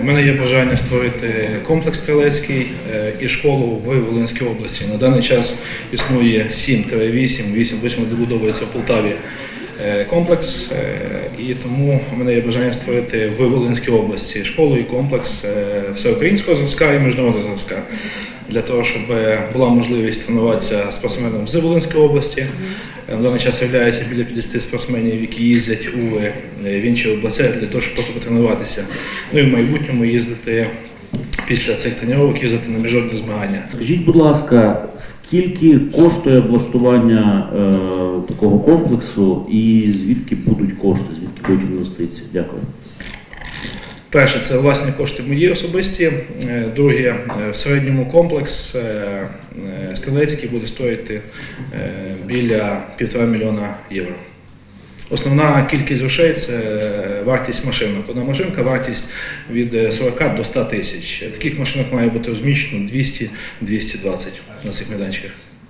У мене є бажання створити комплекс стрілецький е, і школу в Волинській області. На даний час існує 7-8, 8 8 добудовується в Полтаві е, комплекс, е, і тому у мене є бажання створити в Волинській області школу і комплекс всеукраїнського зразка і міжнародного зразка. Для того, щоб була можливість тренуватися спортсменам з Волинської області. На даний час є біля 50 спортсменів, які їздять у е, в інші області для того, щоб просто потренуватися. Ну і в майбутньому їздити після цих тренувань, їздити на міжнародні змагання. Скажіть, будь ласка, скільки коштує влаштування е, такого комплексу і звідки будуть кошти, звідки будуть інвестиції? Дякую. Перше, це власні кошти мої особисті. Е, Друге, е, в середньому комплекс е, стрілецький буде стоїти біля півтора мільйона євро. Основна кількість грошей це вартість машинок. Одна машинка вартість від е, 40 до 100 тисяч. Таких машинок має бути розміщено 200-220 на цих майданчиках.